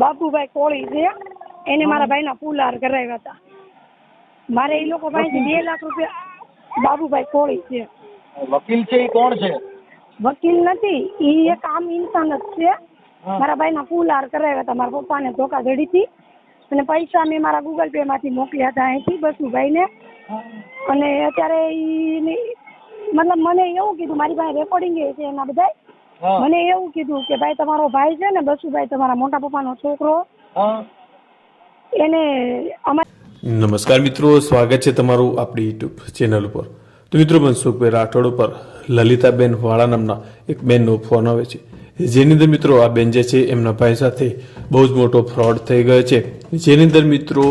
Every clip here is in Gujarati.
બાપુભાઈ કોળી છે. એને મારા ભાઈના ફૂલહાર કરાવ્યા હતા. મારે એ લોકો પાસેથી બે લાખ રૂપિયા બાબુભાઈ કોળી છે. વકીલ છે એ કોણ છે? વકીલ નથી એ એક આમ ઇન્સાન જ છે. મારા ભાઈના ફૂલહાર કરાવ્યા હતા મારા પપ્પાને ધોકાધડીથી અને પૈસા મેં મારા ગૂગલ પે માંથી મોકલ્યા હતા અહીંથી બસુભાઈને. અને અત્યારે મતલબ મને એવું કીધું મારી પાસે રેકોર્ડિંગ છે એના બધા મને એવું કીધું કે ભાઈ તમારો ભાઈ છે ને બસુભાઈ તમારા મોટા પપ્પાનો છોકરો એને નમસ્કાર મિત્રો સ્વાગત છે તમારું આપણી યુટ્યુબ ચેનલ ઉપર. તો મિત્રો મનસુખભાઈ રાઠોડ ઉપર લલિતાબેન વાળા નામના એક બેનનો ફોન આવે છે. જેની અંદર મિત્રો આ બેન જે છે એમના ભાઈ સાથે બહુ જ મોટો ફ્રોડ થઈ ગયો છે. જેની અંદર મિત્રો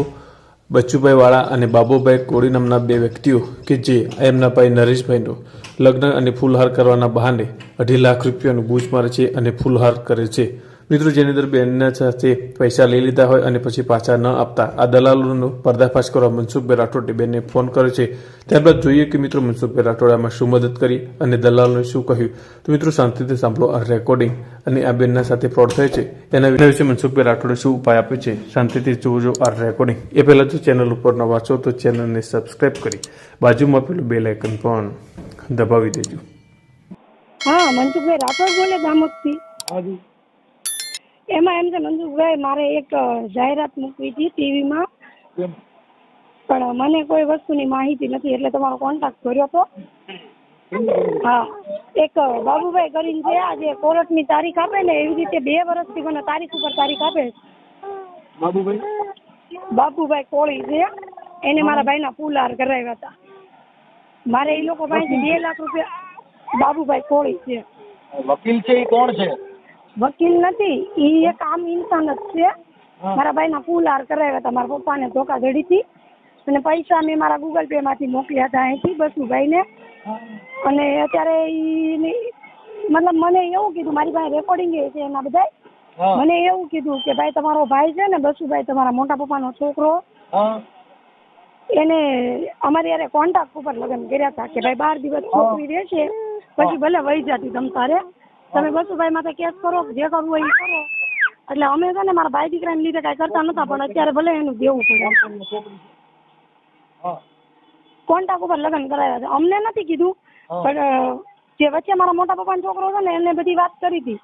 બચ્ચુભાઈ વાળા અને બાબુભાઈ કોળી નામના બે વ્યક્તિઓ કે જે એમના ભાઈ નરેશભાઈનો લગ્ન અને ફૂલહાર કરવાના બહાને અઢી લાખ રૂપિયાનું બૂજ મારે છે અને ફૂલહાર કરે છે. મિત્રો જેની અંદર બેનના સાથે પૈસા લઈ લીધા હોય અને પછી પાછા ન આપતા આ દલાલોનો પર્દાફાશ કરવા મનસુખભાઈ રાઠોડે બેનને ફોન કર્યો છે. ત્યારબાદ જોઈએ કે મિત્રો મનસુખભાઈ રાઠોડે આમાં શું મદદ કરી અને દલાલોને શું કહ્યું. તો મિત્રો શાંતિથી સાંભળો આ રેકોર્ડિંગ અને આ બેનના સાથે ફ્રોડ થયો છે. એના વિશે મનસુખભાઈ રાઠોડે શું ઉપાય આપ્યો છે શાંતિથી જોજો આ રેકોર્ડિંગ એ પહેલાં જો ચેનલ ઉપર ન વાંચો તો ચેનલને સબસ્ક્રાઇબ કરી બાજુમાં પેલું બેલ આઇકન પણ દબાવી દેજો. હા મનસુખભાઈ રાઠોડ બોલે દામોદથી હાજી એમાં એમ છે મનસુખભાઈ મારે એક જાહેરાત મૂકવી હતી ટીવીમાં. પણ મને કોઈ વસ્તુની માહિતી નથી એટલે તમારો કોન્ટેક્ટ કર્યો હતો હા. એક બાબુભાઈ કરીને છે આજે કોર્ટની તારીખ આપે ને એવી રીતે બે વર્ષથી મને તારીખ ઉપર તારીખ આપે. બાબુભાઈ? બાબુભાઈ કોળી છે. એને મારા ભાઈના ફૂલહાર કરાવ્યા હતા. મારે એ લોકો પાસેથી બે લાખ રૂપિયા બાબુભાઈ કોળી છે. વકીલ છે એ કોણ છે? વકીલ નથી. એ એક આમ ઇન્સાન જ છે. મારા ભાઈના ફૂલહાર કરાવ્યા હતા. મારા પપ્પાને ધોકાધડીથી અને પૈસા મેં મારા ગૂગલ પે માંથી મોકલ્યા હતા અહીંથી બસુભાઈને. અને અત્યારે ઈ મતલબ મને એવું કીધું મારી પાસે રેકોર્ડિંગ છે એના બધા મને એવું કીધું કે ભાઈ તમારો ભાઈ છે ને બસુભાઈ તમારા મોટા પપ્પાનો છોકરો. એને અમારી યારે કોન્ટ્રાક્ટ ઉપર લગ્ન કર્યા હતા કે ભાઈ બાર દિવસ છોકરી રહેશે. પછી ભલે વહી જતી તમ તારે. તમે બસુભાઈ માથે કેસ કરો જે કરવું હોય એ કરો. એટલે અમે છે ને મારા ભાઈ દીકરાને લીધે કાંઈ કરતા નતા પણ અત્યારે ભલે એનું દેવું પડે. કોન્ટાક ઉપર લગ્ન કરાવ્યા છે. અમને નથી કીધું પણ જે વચ્ચે મારા મોટા પપ્પાનો છોકરો છે ને એને બધી વાત કરી હતી.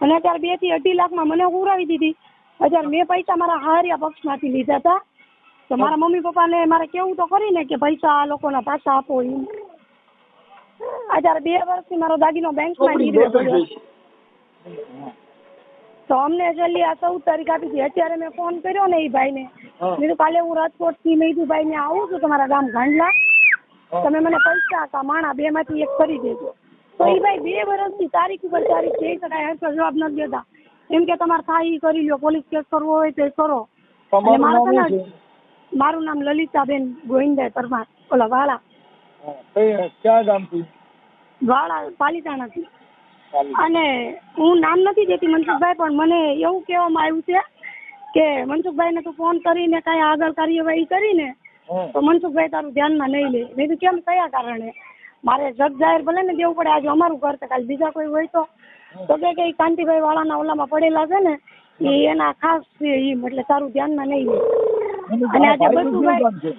અને અત્યારે બેથી અઢી લાખમાં મને ઉરાવી દીધી. અત્યારે મેં પૈસા મારા હારિયા પક્ષમાંથી લીધા હતા. તો મારા મમ્મી પપ્પાને મારે કેવું તો કરીને કે પૈસા આ લોકોના પાછા આપો એમ. અત્યારે બે વર્ષથી મારો દાગીનો બેંકમાં ગીરવે પડ્યો તો અમને છેલ્લી આ ચૌદ તારીખ આપી હતી. અત્યારે મેં ફોન કર્યો ને એ ભાઈને. મેં કાલે હું રાજકોટથી મેં કીધું ભાઈ ને આવું છું તમારા ગામ ગાંડલા. તમે મને પૈસા કા માણા બે માંથી એક કરી દેજો. તો એ ભાઈ બે વર્ષથી તારીખ ઉપર તારીખ જઈ શકાય હરખો જવાબ નથી દેતા. એમ કે તમારે થાય કરી લ્યો પોલીસ કેસ કરવો હોય તો એ કરો. મારું નામ લલિતાબેન ગોવિંદાઈ પરમાર. ઓલા વાળા છે કઈ ક્યાં ગામથી વાળા પાલિતાણાથી અને હું નામ નથી દેતી મનસુખભાઈ પણ મને એવું કહેવામાં આવ્યું છે કે મનસુખભાઈને તું ફોન કરીને કાંઈ આગળ કાર્યવાહી કરીને તો મનસુખભાઈ તારું ધ્યાનમાં નહીં લે. મેં કીધું કેમ? કયા કારણે? મારે જગ જાહેર ભલે ને દેવું પડે આજે અમારું ઘર છે કાલે બીજા કોઈ હોય તો. તો કે કે કાંતિભાઈ વાળાના ઓલામાં પડેલા છે ને એ એના ખાસ એમ એટલે તારું ધ્યાનમાં નહીં લે. અને આજે છે?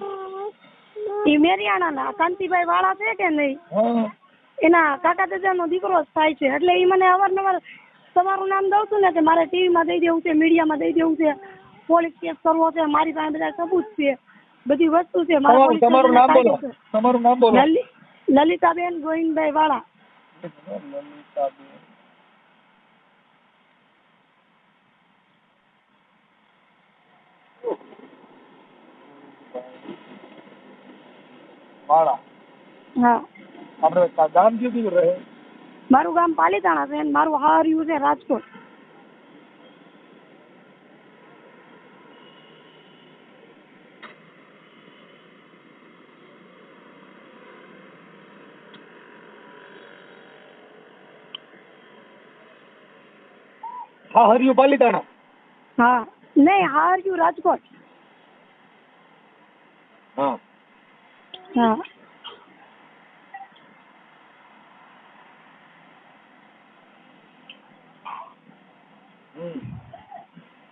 એ મેરિયાણાના કાંતિભાઈ વાળા છે કે નહીં? એના કાકા દાદાનો દીકરો જ થાય છે. એટલે એ મને અવારનવાર તમારું નામ દઉં છું ને કે મારે ટીવીમાં દઈ દેવું છે મીડિયામાં દઈ દેવું છે. પોલીસ કેસ કરવો છે. મારી પાસે બધા સબૂત છે. બધી વસ્તુ છે. તમારું નામ બોલો. તમારું નામ બોલો. લલિતાબેન ગોવિંદભાઈ વાળા. વાળા હા. આપણે ગામ કયું કયું રહે? મારું ગામ પાલીતાણા છે અને મારું હાર્યું છે રાજકોટ. હા હરિયું પાલીતાણા? હા. નહીં હાર્યું રાજકોટ. હા. હા.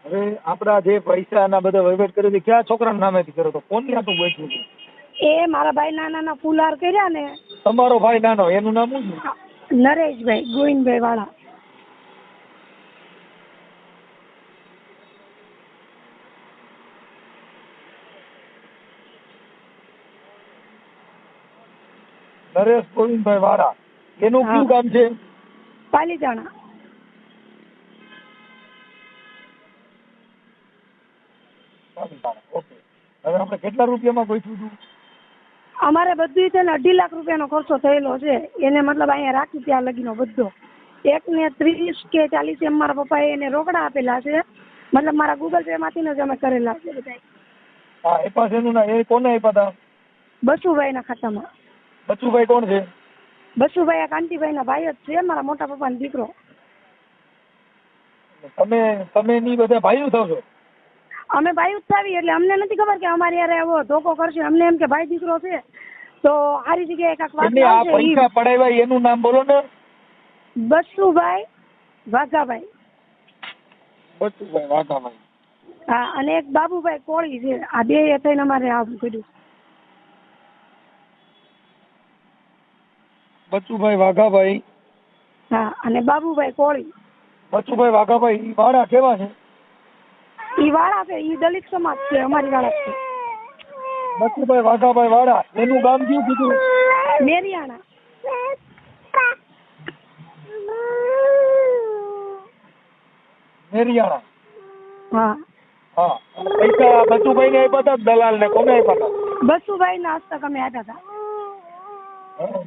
હવે આપડા જે પૈસા ના બધા વહીવટ કર્યો છે ક્યાં છોકરાના નામેથી કર્યો તો? કોની હાટું બેઠું એ મારા ભાઈ નાના નાના ફુલાર કર્યા ને. તમારો ભાઈ નાનો એનું નામ શું છે? નરેશભાઈ ગોવિંદભાઈ વાળા. નરેશ ગોવિંદભાઈ વાળા એનું. કયું ગામ છે? પાલીતાણા. ઓકે. હવે આપણે કેટલા રૂપિયામાં ગોઠવું હતું અમારે બધું છે ને અઢી લાખ રૂપિયાનો ખર્ચો થયેલો છે. એને મતલબ અહીંયા રાખી ત્યાં લગીનો બધો. એક ને ત્રીસ કે ચાલીસ એમ મારા પપ્પાએ એને રોકડા આપેલા છે. મતલબ મારા ગૂગલ પે માંથી જ અમે કરેલા છે બધા હા એ પાસે એનું ના એ કોને આપ્યા હતા બસુભાઈના ખાતામાં. બચુભાઈ કોણ છે? બચુભાઈ આ કાંતિભાઈના ભાઈ જ છે મારા મોટા પપ્પા દીકરો. તમે તમે ની બધા ભાઈઓ થાવ છો? અમે ભાઈ ઉઠાવી એટલે અમને નથી ખબર કે અમારે યાર આવો ધોકો કરશે. અમને એમ કે ભાઈ દીકરો છે તો સારી જગ્યાએ કાંઈક વાત આ પૈસા પડાવ્યા એનું નામ બોલો ને. બસુભાઈ વાઘાભાઈ. બચુભાઈ વાઘાભાઈ. હા અને એક બાબુભાઈ કોળી છે. આ બે થઈને અમારે આવું કર્યું. બચુભાઈ વાઘાભાઈ. હા અને બાબુભાઈ કોળી. બચુભાઈ વાઘાભાઈ ઈ વાળા કેવા છે? ઈ વાળા છે ઈ દલિત સમાજ છે અમારી વાળા છે. બચુભાઈ વાઘાભાઈ વાળા એનું ગામ કયું કીધું? મેરિયાણા. મેરિયાણા. હા. હા પૈસા બચુભાઈ ને આપ્યા હતા દલાલ ને કોને આપ્યા હતા બસુભાઈ ના હસ્તક અમે આપ્યા હતા હા.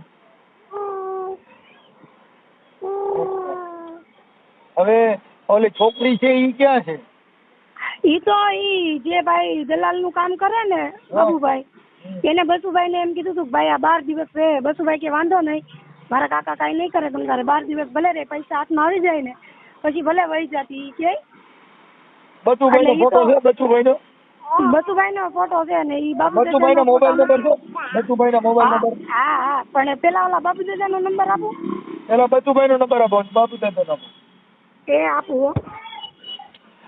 હવે ઓલી છોકરી છે ઈ ક્યાં છે? ઈ તો ઈ જે ભાઈ દલાલનું કામ કરે ને બાબુભાઈ એને બસુભાઈ ને એમ કીધું તું ભાઈ આ બાર દિવસ રે બસુભાઈ કે વાંધો નહીં મારા કાકા કઈ નહીં કરે તમ તારે બાર દિવસ ભલે રે પૈસા હાથમાં આવી જાય ને પછી ભલે વહી જતી ઈ કે? બચુભાઈ નો ફોટો છે બચુભાઈ નો બસુભાઈ નો ફોટો છે ને ઈ બાબુ બચુભાઈ નો મોબાઈલ નંબર છે? બચુભાઈ નો મોબાઈલ નંબર હા હા પણ પેલા ઓલા બાબુ દાદા નો નંબર આપો. પેલા બચુભાઈ નો નંબર આપો બાબુ દાદા નો એ આપો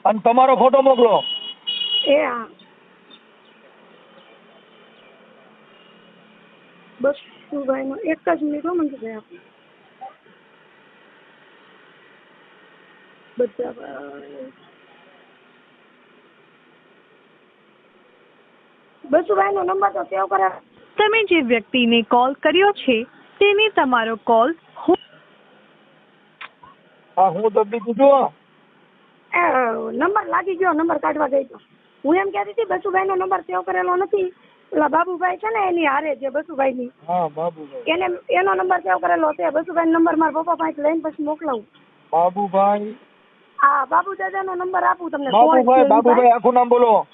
અને તમારો ફોટો મોકલો. એ હા. બસુભાઈ નો? એક જ મિનિટ હો મંજુભાઈ આપો. બધા ભાઈ. બસુભાઈ નો નંબર તો સેવ કરે તમે જે વ્યક્તિને કોલ કર્યો છે તેને તમારો કોલ હું હા બીજું છું નંબર લાગી ગયો નંબર કાઢવા ગઈ તો હું એમ કહેતી હતી બસુભાઈ નો નંબર સેવ કરેલો નથી. ઓલા બાબુભાઈ છે ને એની હારે જે બસુભાઈ ની હા બાબુભાઈ. એને એનો નંબર સેવ કરેલો છે. બસુભાઈ નંબર મારા પપ્પા પાસે લઈને પછી મોકલાવું. બાબુભાઈ. હા બાબુ દાદા નો નંબર આપું તમને બાબુભાઈ બાબુભાઈ આખું નામ બોલો.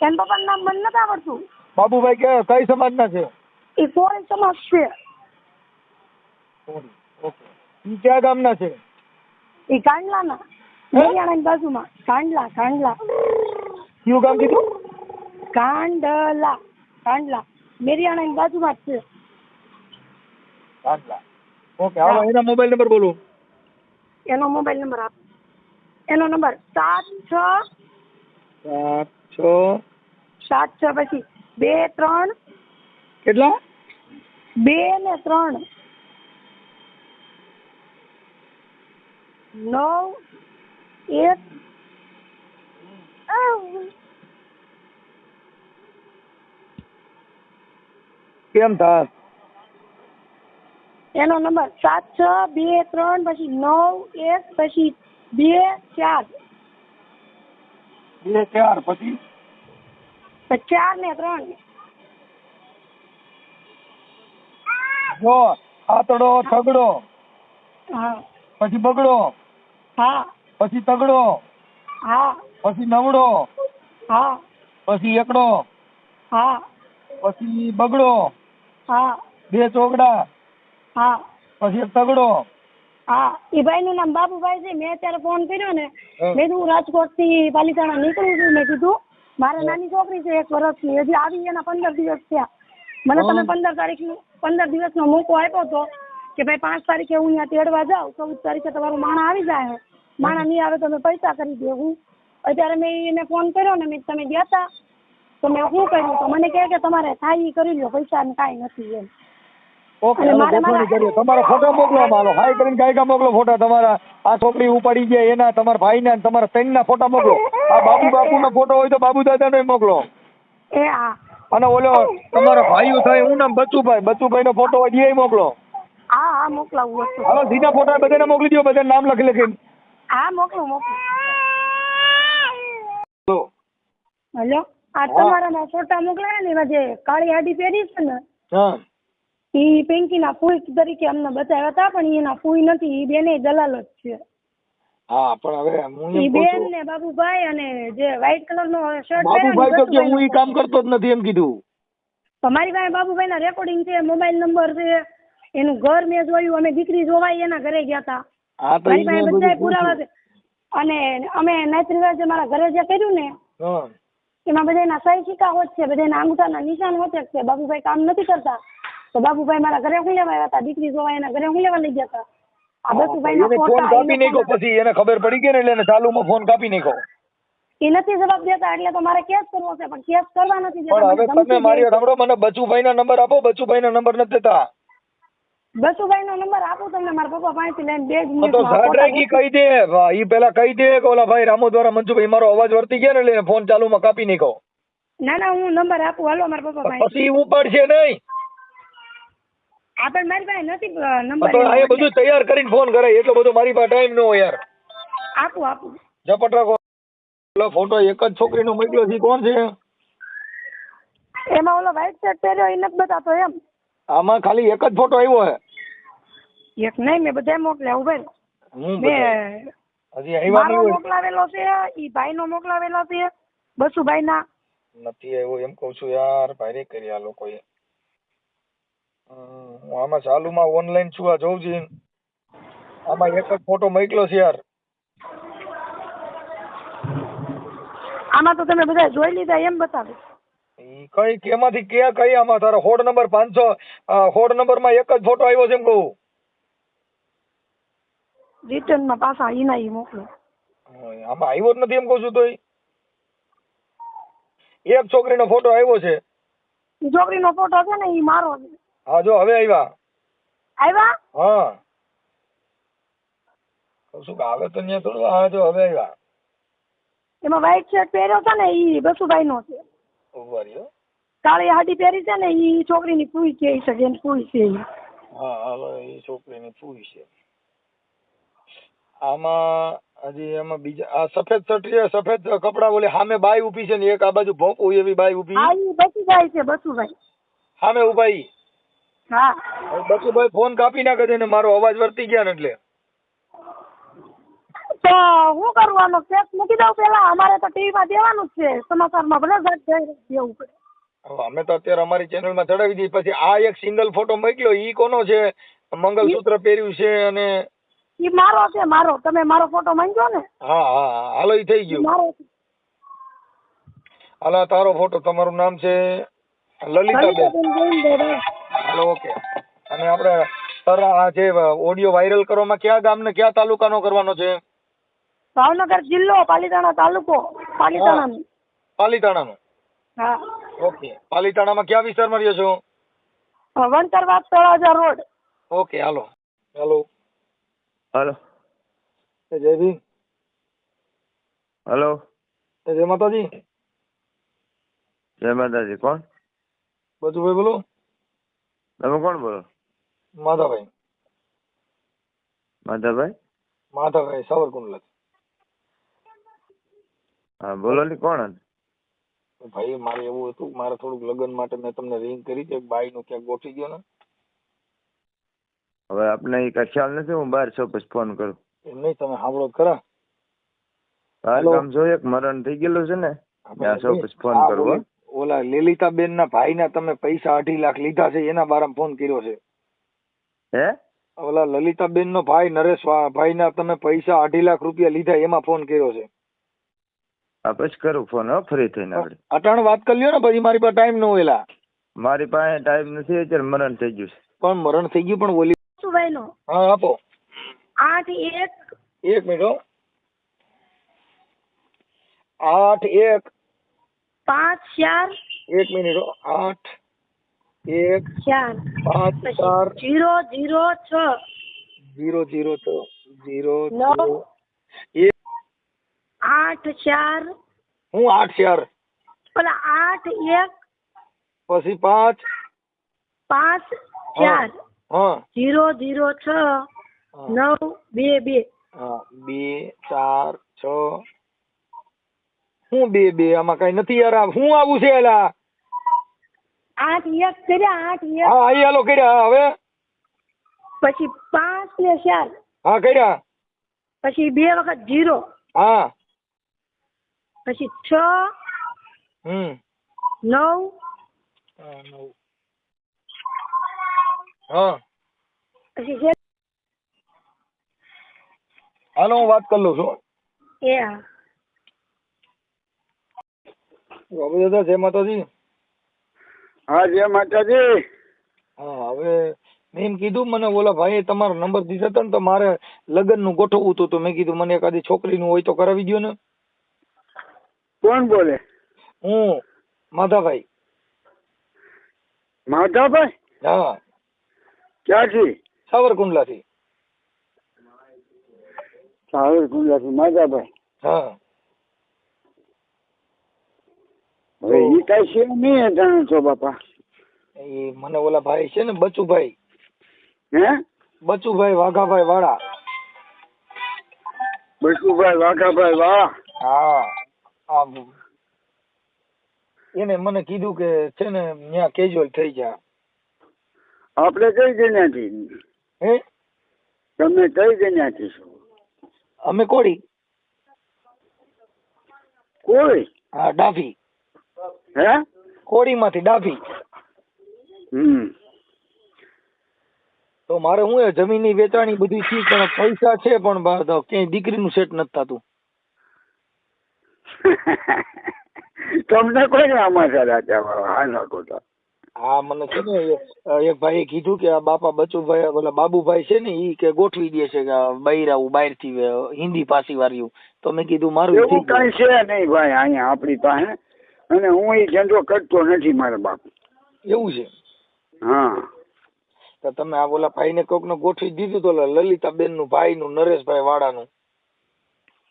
એન પપ્પા નામ મને નથી આવડતું. બાબુભાઈ કે કઈ સમાજના છે? એ સોરી સમાજ છે. ઓકે. ઈ ક્યાં ગામના છે? એ કાંડલાના. હરિયાણાની બાજુમાં. કાંડલા કાંડલા. કયું ગામ કીધું? કાંડલા કાંડલા. મેરિયાણાની બાજુમાં જ છે. કાંડલા. ઓકે હાલો એનો મોબાઈલ નંબર બોલો. એનો મોબાઈલ નંબર આપ. એનો નંબર સાત છ સાત છ સાત છ પછી બે ત્રણ કેટલા? બે ને ત્રણ. નવ એક કેમ થાસ એનો નંબર સાત છ બે ત્રણ પછી નવ એક પછી બે ચાર. બે ચાર પછી? પછી ચાર ને ત્રણ. જો આતડો થગડો હા. પછી બગડો. હા. પછી તગડો. હા. પછી નવડો. હા. પછી એકડો. હા. પછી બગડો. હા. બે ચોકડા હા. પછી એક તગડો. હા. એ ભાઈ નું નામ બાબુભાઈ છે. મેં અત્યારે ફોન કર્યો ને. મેં કીધું હું રાજકોટથી પાલિતાણા નીકળું છું. મેં કીધું મારે નાની છોકરી છે એક વર્ષની. હજી આવી એના પંદર દિવસ થયા. મને તમે પંદર તારીખ પંદર દિવસનો મોકો આપ્યો હતો કે ભાઈ પાંચ તારીખે હું અહીંયા તેડવા જાઉં. ચૌદ તારીખે તમારું માણા આવી જાય. માણા નહીં આવે તો મેં પૈસા કરી દે હું. અત્યારે મેં એને ફોન કર્યો ને મેં તમે ગયા તા. તો મેં શું કર્યું? તો મને કહે કે તમારે થાય કરી લો પૈસા ને કાંઈ નથી એમ. ઓકે મારે મારા- તમારા ફોટા મોકલો હાલો હાઈ કરીને ગાયકા મોકલો ફોટા. તમારા આ છોકરી ઉપાડી ગયા એના તમારા ભાઈના તમારા ત્રણના ફોટા મોકલો. આ બાબુ બાપુનો ફોટો હોય તો બાબુ દાદાનો મોકલો. એ હા. અને ઓલો તમારો ભાઈઓ થાય હું નામ બચુભાઈ. બચુભાઈનો ફોટો હોય એ મોકલો. હા હા મોકલાવું હાલો સીધા ફોટા બધાને મોકલી દો બધા નામ લખી લખીને. હા મોકલું મોકલું. હેલો? આ તમારામાં ફોટા મોકલાયા ને એમાં જે કાળી હાડી પહેરી છે ને હા. પેન્કી પિંકીના ફૂઈ તરીકે અમને બતાવ્યા હતા પણ એના ફૂઈ નથી એ બેને દલાલ જ છે. હા પણ હવે હું ઈ બેન ને બાબુભાઈ અને જે વ્હાઈટ કલર નો શર્ટ બાબુભાઈ તો કે હું એ કામ કરતો જ નથી એમ કીધું. તમારી પાસે બાબુભાઈ ના રેકોર્ડિંગ છે મોબાઈલ નંબર છે એનું ઘર મેં જોયું અમે દીકરી જોવાય એના ઘરે ગયા હતા. હા તો મારી પાસે બધા પુરાવા છે. અને અમે નાચ રિવાજ મારા ઘરે જે કર્યું ને એમાં બધાના સહી સિક્કા હોત છે બધાના અંગૂઠાના નિશાન હોત છે. બાબુભાઈ કામ નથી કરતા. તો બાબુભાઈ મારા ઘરે હું લેવા આવ્યા હતા? દીકરી જોવા એના ઘરે હું લેવા લઈ ગયા હતા? આ બસુભાઈ એને ફોન કાપી નાખ્યો પછી. એને ખબર પડી ગઈ ને એટલે એને ચાલુમાં ફોન કાપી નાખ્યો. એ નથી જવાબ દેતા એટલે તો મારે કેસ કરવો છે. પણ કેસ કરવા નથી પણ હવે તમે મારી સાંભળો. મને બચુભાઈ ના નંબર આપો. બચુભાઈ ના નંબર નથી દેતા. બસુભાઈ નો નંબર આપું તમને મારા પપ્પા પાસેથી લઈને બે જ હા તો મિનિટમાં રાખી કહી દે. ઈ પેલા કહી દે કે ઓલા ભાઈ રામો દ્વારા મંજુભાઈ મારો અવાજ વર્તી ગયા ને એટલે ફોન ચાલુમાં કાપી નાખ્યો. ના ના હું નંબર આપું. હાલો મારા પપ્પા પાસે. પછી ઉપાડશે નહીં. આ મારી પાસે નથી નંબર તો આ બધું તૈયાર કરીને ફોન કરે. એટલો બધો મારી પાસે ટાઈમ ન હોય યાર. આપું આપું. ઝપટ રાખો. ઓલો ફોટો એક જ છોકરીનો મોકલ્યો છે. કોણ છે? એમાં ઓલો વ્હાઈટ શર્ટ પહેર્યો એ નથી બતાતો એમ. આમાં ખાલી એક જ ફોટો આવ્યો છે. એક નહીં મેં બધા મોકલ્યા ઊભા હું મેં હજી આવ્યા મારો નહીં મોકલાવેલો છે ઈ ભાઈનો મોકલાવેલો છે બસુભાઈના. નથી આવ્યો એમ કઉ છું યાર ભાઈ કરી આ લોકોએ. હું આમાં ચાલુમાં ઓનલાઈન છું આ જોઉં છું. આમાં એક જ ફોટો મોકલ્યો છે યાર. આમાં તો તમે બધા જોઈ લીધા એમ બતાવે. કઈ કેમાંથી ક્યાં કઈ આમાં? તારો હોડ નંબર પાંચસો હોડ નંબરમાં એક જ ફોટો આવ્યો છે એમ કહું. રિટર્નમાં પાછા ઈના ઈ મોકલો. આમાં આવ્યો જ નથી એમ કહું છું તોય. એક છોકરીનો ફોટો આવ્યો છે. છોકરીનો ફોટો છે ને ઈ મારો છે. હા જો હવે આવ્યા આવ્યા હા. કહું છું કે આવે તો ત્યાં થોડું હા જો હવે આવ્યા એમાં વ્હાઈટ શર્ટ પહેર્યો છે ને ઈ બસુભાઈનો છે. ઊભા રહ્યો. કાળી હાડી પહેરી છે ને એ છોકરીની ફૂઈ છે એ સગેન ફૂઈ છે હા હાલો એ છોકરીની પૂરી છે. આમાં હજી એમાં બીજા આ સફેદ શર્ટ સફેદ કપડા ઓલી સામે બાઈ ઊભી છે ને એક આ બાજુ ભોંપુ એવી બાઈ ઊભી. હા ઈ બસુભાઈ છે બસુભાઈ. સામે ઊભા ઈ. હા. બચુભાઈ ફોન કાપી નાખે છે ને મારો અવાજ વર્તી ગયા ને એટલે. તો હું કરું આનો કેસ મૂકી દઉં પેલા? અમારે તો ટીવીમાં દેવાનું જ છે. સમાચારમાં ભલે દેવું પડે. અમે તો અત્યારે અમારી ચેનલમાં ચડાવી દીધી પછી આ એક સિંગલ ફોટો મોકલ્યો. ઈ કોનો છે? મંગલસૂત્ર પહેર્યું છે અને ઈ મારો છે મારો. તમે મારો ફોટો માંગ્યો ને? હા હા હા. હાલો ઈ થઈ ગયું. મારો છે. હાલો આ તારો ફોટો તમારું નામ છે લલિતાબેન. લલિતાબેન ગોવિંદભાઈ. Hello okay. અને આપણે સર આ જે ઓડિયો વાયરલ કરવામાં કયા ગામને કયા તાલુકાનો કરવાનો છે? ભાવનગર જિલ્લો પાલીતાણા તાલુકો. પાલીતાણા પાલીતાણાનો. હા. ઓકે. પાલીતાણામાં કયા વિસ્તારમાં રહ્યો છો? Vantarvad Talaja road. Okay hello. Hello. Hello. Jai Bhim hello. જય માતાજી. જય માતાજી કોણ? બચુભાઈ બોલો. તમે કોણ બોલો? માધાભાઈ. માધાભાઈ? માધાભાઈ સાવરકુંડલા હા બોલો ને કોણ ભાઈ મારે એવું હતું મારે થોડુંક લગ્ન માટે મેં તમને રિંગ કરી છે બાઈ નું ક્યાંક ગોઠવી ગયો ને. હવે આપને એ કઈ ખ્યાલ નથી હું બહાર છું પછી ફોન કરું. એમ નહીં તમે સાંભળો ખરા. બહાર આમ કામ જોઈએ કે મરણ થઈ ગયેલું છે ને ત્યાં છો પછી ફોન કરવો. ઓલી- લલિતાબેન ના ભાઈ ના તમે પૈસા અઢી લાખ લીધા છે એના બારામાં ફોન કર્યો છે. હે? ઓલા લલિતાબેન નો ભાઈ નરેશ ભાઈ ના તમે પૈસા અઢી લાખ રૂપિયા લીધા એમાં ફોન કર્યો છે. પછી કરું ફોન હો ફ્રી થઈને આપણે. અટાણ વાત કરી લ્યો ને પછી મારી પાસે ટાઈમ ન હોયલા મારી પાસે ટાઈમ નથી અત્યારે મરણ થઈ ગયું છે. પણ મરણ થઈ ગયું પણ ઓલી બસુભાઈનો હા આપો આઠ એક એક મિનિટ હો આઠ એક પાંચ ચાર એક મિનિટ હો. આઠ એક ચાર પાંચ ચાર જીરો જીરો છ જીરો જીરો તો જીરો નવ. જીરો એક આઠ ચાર હું આઠ ચાર પેલા આઠ એક પછી પાંચ પાંચ ચાર હા જીરો જીરો છ નવ બે બે. બે ચાર છ. હું બે બે? આમાં કઈ નથી યાર. હું આવું છે એલા? આઠ એક કર્યા આઠ એક. હા અહીં હાલો કર્યા. હવે? પછી પાંચ ને ચાર. હા કર્યા. પછી બે વખત જીરો. હા. પછી છ. હમ. નવ. નવ. હા. પછી જે હાલો હું વાત કરી લઉં છું. એ હા. બાબુ દાદા જય માતાજી. હા જય માતાજી. હા હવે મેં એમ કીધું મને ઓલા ભાઈએ તમારો નંબર દીધો હતો ને તો મારે લગ્નનું ગોઠવવું હતું. તો મેં કીધું મને એકાદી છોકરીનું હોય તો કરાવી દ્યો ને. કોણ બોલે? હું માધાભાઈ. માધાભાઈ? હા. ક્યાંથી? સાવરકુંડલાથી. સાવરકુંડલાથી માધાભાઈ. હા. હવે ઈ કઈ છે નહીં જાણો છો બાપા. એ મને ઓલા ભાઈ છે ને બચુભાઈ. હે? બચુભાઈ વાઘાભાઈ વાળા. બચુભાઈ વાઘાભાઈ વાહ હા. આમ. એને મને કીધું કે છે ને ત્યાં કેજ્યુઅલ થઈ જા. આપણે કઈ જન્યાથી હે? તમે કઈ જન્યાથી છો? અમે કોડી કોળી? હા ડાભી. હે? કોળીમાંથી ડાભી. હમ. તો મારે હું એ જમીનની વેચાણી બધી છે પણ પૈસા છે પણ ક્યાંય દીકરીનું સેટ નથી થતું. તમને કોઈ સમાચાર આપ્યા હા ના ખોટા. હા મને છે ને એક ભાઈએ કીધું કે આ બાપા બચુભાઈ ઓલા બાબુભાઈ છે ને ઈ કે ગોઠવી દે છે કે બહાર બૈરાવું બહારથી હિન્દી પાસી વાળ્યું તો મેં કીધું મારું એવું કઈ છે નહીં ભાઈ અહીંયા આપણી પાસે. અને હું એ ધંધો કરતો નથી મારા બાપ. એવું છે? હા. તો તમે આ ઓલા ભાઈને કોક ને ગોઠવી દીધું તો લલિતા લલિતાબેનનું ભાઈ નું નરેશભાઈ વાળાનું.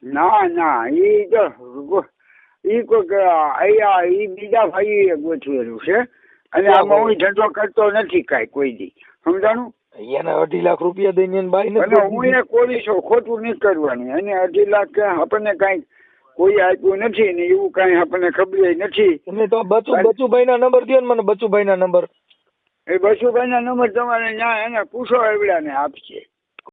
ના ના ઈ તો ઈ કોઈક અહીંયા ઈ બીજા ભાઈએ ગોઠવેલું છે. અને આમાં હું ધંધો કરતો નથી કાંઈ કોઈ દી. સમજાણું? એને અઢી લાખ રૂપિયા દઈને બાય બાઈ અને હું એ કોઈ છો ખોટું નહીં કરવાનું. અને અઢી લાખ આપણને કાંઈ કોઈ આપ્યું નથી ને એવું કાંઈ આપણને ખબર નથી. એને તો બચુ બચુભાઈ ના નંબર દો ને મને બચુભાઈ ના નંબર. એ બચુભાઈ ના નંબર તમારે ત્યાં એને પૂછો એવડા ને આપશે.